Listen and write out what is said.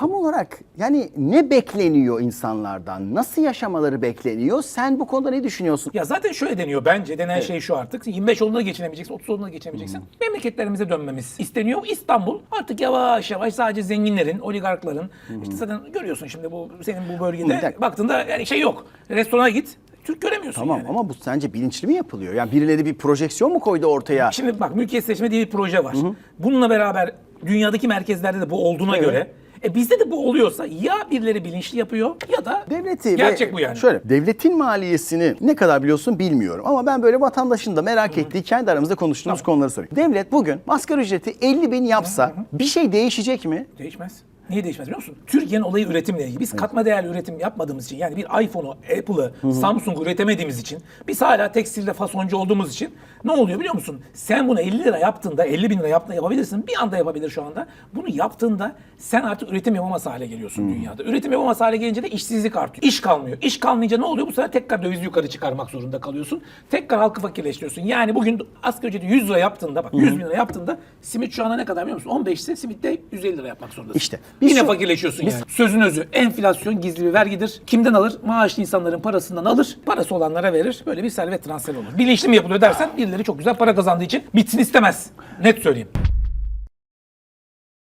tam olarak yani ne bekleniyor insanlardan? Nasıl yaşamaları bekleniyor? Sen bu konuda ne düşünüyorsun? Ya zaten şöyle deniyor bence. Denen şey şu artık. 25 yolunda geçinemeyeceksin, 30 yolunda geçinemeyeceksin. Memleketlerimize dönmemiz isteniyor. İstanbul artık yavaş yavaş sadece zenginlerin, oligarkların, işte zaten görüyorsun şimdi bu senin bu bölgede dakika. baktığında yani şey yok. Restorana git, Türk göremiyorsun Tamam yani. ama bu sence bilinçli mi yapılıyor? Yani birileri bir projeksiyon mu koydu ortaya? Şimdi bak mülkiyet seçme diye bir proje var. Bununla beraber dünyadaki merkezlerde de bu olduğuna Evet. göre e bizde de bu oluyorsa ya birileri bilinçli yapıyor ya da Devleti gerçek ve bu yani. Şöyle devletin maliyesini ne kadar biliyorsun bilmiyorum ama ben böyle vatandaşın da merak ettiği kendi aramızda konuştuğumuz konuları sorayım. Devlet bugün asgari ücreti 50 bin yapsa bir şey değişecek mi? Değişmez. Niye değişmez biliyor musun? Türkiye'nin olayı üretimle ilgili. Biz katma değerli üretim yapmadığımız için yani bir iPhone'u, Apple'ı, Samsung'u üretemediğimiz için biz hala tekstilde fasoncu olduğumuz için ne oluyor biliyor musun? Sen bunu 50 lira yaptığında, 50 bin lira yaptığında yapabilirsin. Bir anda yapabilir şu anda. Bunu yaptığında sen artık üretim yapamaz hale geliyorsun dünyada. Üretim yapamaz hale gelince de işsizlik artıyor. İş kalmıyor. İş kalmayınca ne oluyor? Bu sefer tekrar dövizi yukarı çıkarmak zorunda kalıyorsun. Tekrar halkı fakirleştiriyorsun. Yani bugün asgari ücreti 100 lira yaptığında bak 100 bin lira yaptığında simit şu anda ne kadar biliyor musun? 15 ise simitte 150 lira yapmak zorundasın. İşte, biz Yine şu- fakirleşiyorsun yani. Sözün özü enflasyon gizli bir vergidir. Kimden alır? Maaşlı insanların parasından alır. Parası olanlara verir. Böyle bir servet transferi olur. Bilinçli mi yapılıyor dersen birileri çok güzel para kazandığı için bitsin istemez. Net söyleyeyim.